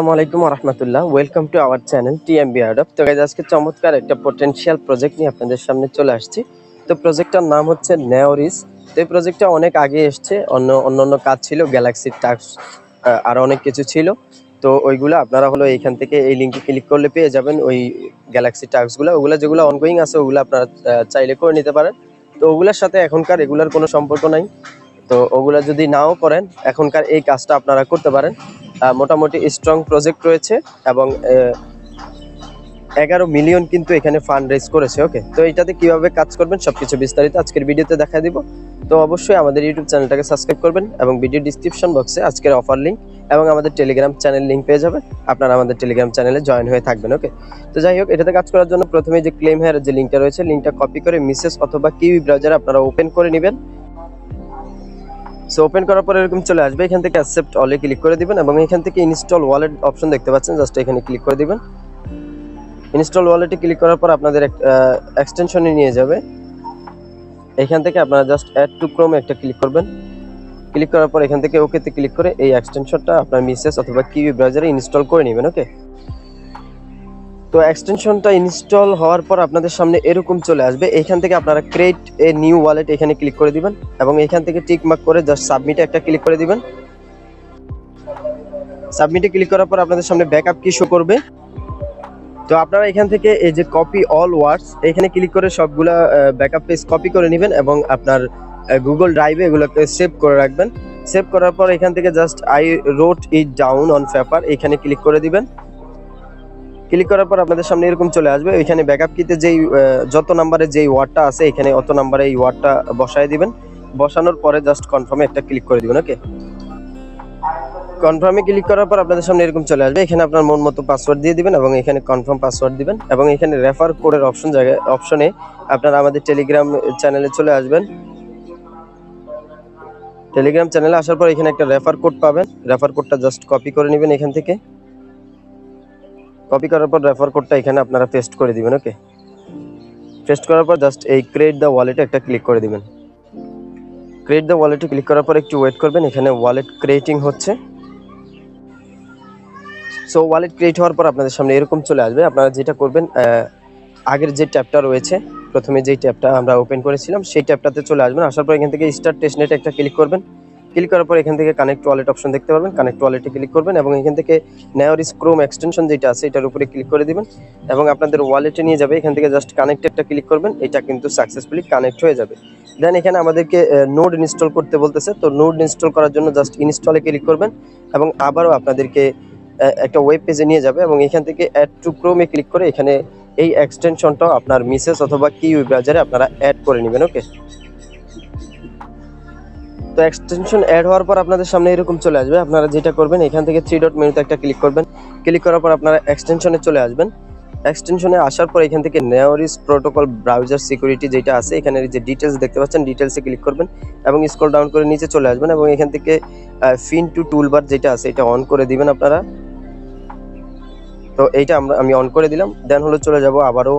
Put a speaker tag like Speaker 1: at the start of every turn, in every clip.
Speaker 1: আসসালামু আলাইকুম রহমতুল্লাহ welcome to our channel TMB আডপ তো গাইজ আজকে চমৎকার একটা পোটেনশিয়াল প্রজেক্ট নিয়ে আপনাদের সামনে চলে আসছি। তো প্রজেক্টটার নাম হচ্ছে নেওরিস তো এই প্রজেক্টটা অনেক আগে এসছে, অন্য অন্য অন্য কাজ ছিল গ্যালাক্সি টাক্স আর অনেক কিছু ছিল। তো ওইগুলো আপনারা হলো এইখান থেকে এই লিঙ্কে ক্লিক করলে পেয়ে যাবেন ওই গ্যালাক্সি টাস্কগুলো ওগুলো যেগুলো অনগোয়িং আছে, ওগুলো আপনারা চাইলে করে নিতে পারেন। তো ওগুলোর সাথে এখনকার এগুলার কোনো সম্পর্ক নাই। তো ওগুলা যদি নাও করেন, এখনকার এই কাজটা আপনারা করতে পারেন। মোটামুটি স্ট্রং প্রজেক্ট রয়েছে এবং এগারো মিলিয়ন কিন্তু এখানে ফান্ড রেজ করেছে ওকে তো এটাতে কীভাবে কাজ করবেন সবকিছু বিস্তারিত আজকের ভিডিওতে দেখা দিব। তো অবশ্যই আমাদের ইউটিউব চ্যানেলটাকে সাবস্ক্রাইব করবেন এবং ভিডিও ডিসক্রিপশন বক্সে আজকের অফার লিঙ্ক এবং আমাদের টেলিগ্রাম চ্যানেল লিঙ্ক পেয়ে যাবে আপনারা আমাদের টেলিগ্রাম চ্যানেলে জয়েন হয়ে থাকবেন ওকে তো যাই হোক, এটাতে কাজ করার জন্য প্রথমে যে ক্লেম হেয়ার যে লিঙ্কটা রয়েছে লিঙ্কটা কপি করে মিসেস অথবা কিউই ব্রাউজার আপনারা ওপেন করে নেবেন। সো ওপেন করার পর এরকম চলে আসবে। এখান থেকে অ্যাকসেপ্ট অলে ক্লিক করে দিবেন এবং এখান থেকে ইনস্টল ওয়ালেট অপশন দেখতে পাচ্ছেন। জাস্ট এখানে ক্লিক করে দিবেন। ইনস্টল ওয়ালেটে ক্লিক করার পর আপনাদের এক্সটেনশনে নিয়ে যাবে। এখান থেকে আপনারা জাস্ট অ্যাড টু ক্রোম একটা ক্লিক করবেন। ক্লিক করার পর এখান থেকে ওকেতে ক্লিক করে এই এক্সটেনশনটা আপনার মিসেস অথবা কিউই ব্রাউজারে ইনস্টল করে নেবেন ওকে তো এক্সটেনশনটা ইনস্টল হওয়ার পর আপনাদের সামনে এরকম চলে আসবে। এখান থেকে আপনারা ক্রিয়েট এ নিউ ওয়ালেট এখানে ক্লিক করে দিবেন এবং এখান থেকে টিক মার্ক করে জাস্ট সাবমিটে একটা ক্লিক করে দিবেন। সাবমিটে ক্লিক করার পর আপনাদের সামনে ব্যাকআপ কি শো করবে? তো আপনারা এখান থেকে এই যে কপি অল ওয়ার্ডস এখানে ক্লিক করে সবগুলা ব্যাকআপ পেজ কপি করে নেবেন এবং আপনার গুগল ড্রাইভে এগুলোকে সেভ করে রাখবেন। সেভ করার পর এখান থেকে just I wrote it down on paper এখানে ক্লিক করে দিবেন। ক্লিক করার পর আপনাদের সামনে এরকম চলে আসবে। এখানে ব্যাকআপ কিতে যেই যত নাম্বারে যেই ওয়ার্ডটা আছে, এখানে অত নাম্বারে এই ওয়ার্ডটা বসায় দিবেন। বসানোর পরে জাস্ট কনফার্মে একটা ক্লিক করে দিবেন ওকে কনফার্মে ক্লিক করার পর আপনাদের সামনে এরকম চলে আসবে। এখানে আপনার মন মতো পাসওয়ার্ড দিয়ে দিবেন এবং এখানে কনফার্ম পাসওয়ার্ড দিবেন এবং এখানে রেফার কোডের অপশন জায়গায় অপশনে আপনারা আমাদের টেলিগ্রাম চ্যানেলে চলে আসবেন। টেলিগ্রাম চ্যানেলে আসার পর এখানে একটা রেফার কোড পাবেন। রেফার কোডটা জাস্ট কপি করে নেবেন এখান থেকে। কপি করার পর রেফার কোডটা এখানে আপনারা পেস্ট করে দিবেন ওকে পেস্ট করার পর জাস্ট এই ক্রিয়েট দ্য ওয়ালেটে একটা ক্লিক করে দিবেন। ক্রিয়েট দ্য ওয়ালেটে ক্লিক করার পর একটু ওয়েট করবেন, এখানে ওয়ালেট ক্রিয়েটিং হচ্ছে। সো ওয়ালেট ক্রিয়েট হওয়ার পর আপনাদের সামনে এরকম চলে আসবে। আপনারা যেটা করবেন আগের যে ট্যাবটা রয়েছে, প্রথমে যেই ট্যাবটা আমরা ওপেন করেছিলাম, সেই ট্যাবটাতে চলে আসবেন। আসার পর এখান থেকে স্টার টেস্টনেট একটা ক্লিক করবেন। ক্লিক করার পর এখান থেকে কানেক্ট ওয়ালেট অপশন দেখতে পারবেন। কানেক্ট ওয়ালেটে ক্লিক করবেন এবং এখান থেকে নেওয়ারিস ক্রোম এক্সটেনশন যেটা আছে, এটার উপরে ক্লিক করে দিবেন এবং আপনাদের ওয়ালেটে নিয়ে যাবে। এখান থেকে জাস্ট কানেক্ট একটা ক্লিক করবেন, এটা কিন্তু সাকসেসফুলি কানেক্ট হয়ে যাবে। দেন এখানে আমাদেরকে নোড ইনস্টল করতে বলতেছে। তো নোড ইনস্টল করার জন্য জাস্ট ইনস্টলে ক্লিক করবেন এবং আবারও আপনাদেরকে একটা ওয়েব পেজে নিয়ে যাবে এবং এখান থেকে অ্যাড টু ক্রোমে ক্লিক করে এখানে এই এক্সটেনশনটাও আপনার মিসেস অথবা কি ব্রাউজারে আপনারা অ্যাড করে নেবেন ওকে তো এক্সটেনশন অ্যাড হওয়ার পর আপনাদের সামনে এরকম চলে আসবে। আপনারা যেটা করবেন, এখান থেকে থ্রি ডট মেনুতে একটা ক্লিক করবেন। ক্লিক করার পর আপনারা এক্সটেনশনে চলে আসবেন। এক্সটেনশনে আসার পর এখান থেকে নেওয়ারিস প্রোটোকল ব্রাউজার সিকিউরিটি যেটা আছে, এখানে যে ডিটেলস দেখতে পাচ্ছেন ডিটেলসে ক্লিক করবেন এবং স্ক্রল ডাউন করে নিচে চলে আসবেন এবং এখান থেকে ফিন টু টুলবার যেটা আছে, এটা অন করে দিবেন আপনারা। তো এইটা আমরা, আমি অন করে দিলাম। দেন হলো চলে যাব আবারও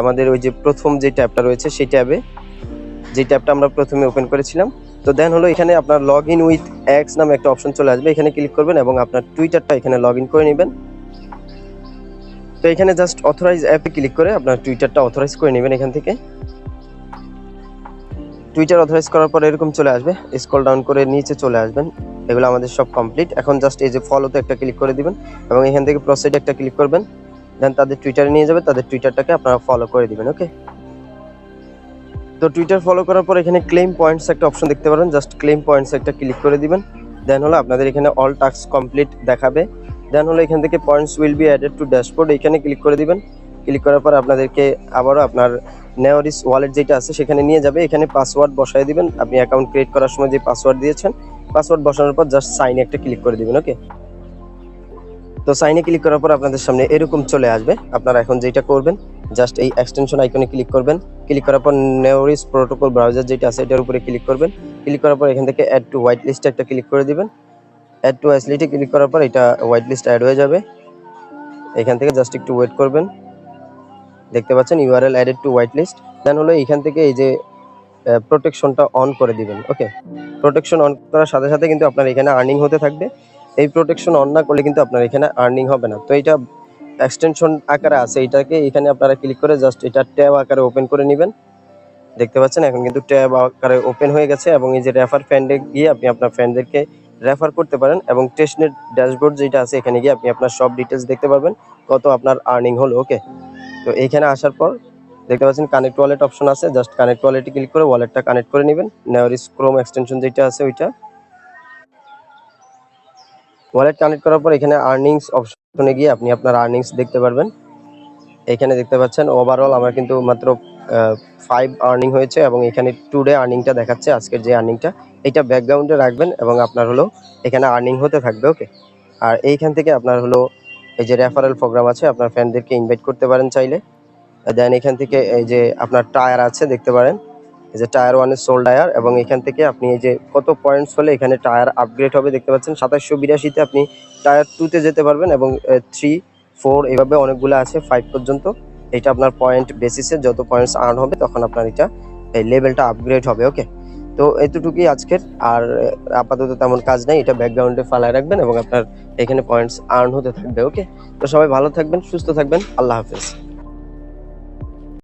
Speaker 1: আমাদের ওই যে প্রথম যে ট্যাবটা রয়েছে, সেই ট্যাবে। যে ট্যাবটা আমরা প্রথমে ওপেন করেছিলাম। তো দেন হলো এখানে আপনার লগ ইন উইথ এক্স নামে একটা অপশন চলে আসবে। এখানে ক্লিক করবেন এবং আপনার টুইটারটা এখানে লগ ইন করে নেবেন। তো এখানে জাস্ট অথরাইজ অ্যাপে ক্লিক করে আপনার টুইটারটা অথরাইজ করে নেবেন এখান থেকে। টুইটার অথরাইজ করার পর এরকম চলে আসবে। স্ক্রল ডাউন করে নিচে চলে আসবেন। এগুলো আমাদের সব কমপ্লিট এখন জাস্ট এই যে ফলোতে একটা ক্লিক করে দিবেন এবং এখান থেকে প্রসিড একটা ক্লিক করবেন। দেন তাদের টুইটারে নিয়ে যাবে, তাদের টুইটারটাকে আপনারা ফলো করে দিবেন ওকে তো টুইটার ফলো করার পর এখানে ক্লেম পয়েন্টস একটা অপশন দেখতে পারেন। জাস্ট ক্লেম পয়েন্টস একটা ক্লিক করে দিবেন। দেন হলো আপনাদের এখানে অল টাস্ক কমপ্লিট দেখাবে। দেন হলো এখান থেকে points will be added to dashboard এখানে ক্লিক করে দিবেন। ক্লিক করার পর আপনাদেরকে আবারও আপনার নেওয়ারিস ওয়ালেট যেটা আছে সেখানে নিয়ে যাবে। এখানে পাসওয়ার্ড বসায় দিবেন। আপনি অ্যাকাউন্ট ক্রিয়েট করার সময় যে পাসওয়ার্ড দিয়েছেন পাসওয়ার্ড বসানোর পর জাস্ট সাইনে একটা ক্লিক করে দিবেন ওকে তো সাইনে ক্লিক করার পর আপনাদের সামনে এরকম চলে আসবে। আপনারা এখন যেটা করবেন জাস্ট এই এক্সটেনশন আইকনে ক্লিক করবেন। ক্লিক করার পর নেওরিস প্রোটোকল ব্রাউজার যেটা আছে, এটার উপরে ক্লিক করবেন। ক্লিক করার পর এখান থেকে অ্যাড টু হোয়াইট লিস্টে একটা ক্লিক করে দিবেন। অ্যাড টু লিস্টে ক্লিক করার পর এটা হোয়াইট লিস্ট অ্যাড হয়ে যাবে। এখান থেকে জাস্ট একটু ওয়েট করবেন। দেখতে পাচ্ছেন URL added to white list then হলো এখান থেকে এই যে প্রোটেকশনটা অন করে দিবেন। ওকে প্রোটেকশন অন করার সাথে সাথে কিন্তু আপনার এখানে আর্নিং হতে থাকবে। এই প্রোটেকশন অন না করলে কিন্তু আপনার এখানে আর্নিং হবে না। তো এটা এক্সটেনশন আকারে আছে, এটাকে এখানে আপনারা ক্লিক করে জাস্ট এটা ট্যাব আকারে ওপেন করে নেবেন। দেখতে পাচ্ছেন, এখন কিন্তু ট্যাব আকারে ওপেন হয়ে গেছে এবং এই যে রেফার ফ্যান্ডে গিয়ে আপনি আপনার ফ্রেন্ডদেরকে রেফার করতে পারেন এবং টেস্টনেট ড্যাশবোর্ড যেটা আছে, এখানে গিয়ে আপনি আপনার সব ডিটেলস দেখতে পারবেন, কত আপনার আর্নিং হলো ওকে তো এইখানে আসার পর দেখতে পাচ্ছেন কানেক্ট ওয়ালেট অপশন আছে জাস্ট কানেক্ট ওয়ালেটে ক্লিক করে ওয়ালেটটা কানেক্ট করে নেবেন। নেওয়ারিস ক্রোম এক্সটেনশন যেটা আছে, ওইটা। ওয়ালেট কানেক্ট করার পর এখানে আর্নিংস অপশনে গিয়ে আপনি আপনার আর্নিংস দেখতে পারবেন। এখানে দেখতে পাচ্ছেন ওভারঅল আমার কিন্তু মাত্র ফাইভ আর্নিং হয়েছে এবং এখানে টুডে আর্নিংটা দেখাচ্ছে, আজকের যে আর্নিংটা এটা ব্যাকগ্রাউন্ডে রাখবেন এবং আপনার হলো এখানে আর্নিং হতে থাকবে ওকে আর এইখান থেকে আপনার হলো এই যে রেফারেল প্রোগ্রাম আছে, আপনার ফ্যানদেরকে ইনভাইট করতে পারেন চাইলে। দেন এখান থেকে এই যে আপনার টায়ার আছে, দেখতে পারেন। এই যে টায়ার ওয়ানের সোল টায়ার এবং এখান থেকে আপনি এই যে কত পয়েন্টস হলে এখানে টায়ার আপগ্রেড হবে দেখতে পাচ্ছেন? সাতাশশো বিরাশিতে আপনি টায়ার টুতে যেতে পারবেন এবং থ্রি ফোর এভাবে অনেকগুলো আছে ফাইভ পর্যন্ত। এটা আপনার পয়েন্ট বেসিসে যত পয়েন্টস আর্ন হবে তখন আপনার এটা, এই লেভেলটা আপগ্রেড হবে ওকে তো এতটুকুই আজকের। আর আপাতত তেমন কাজ নাই, এটা ব্যাকগ্রাউন্ডে ফালায় রাখবেন এবং আপনার এখানে পয়েন্টস আর্ন হতে থাকবে ওকে তো সবাই ভালো থাকবেন, সুস্থ থাকবেন, আল্লাহ হাফেজ।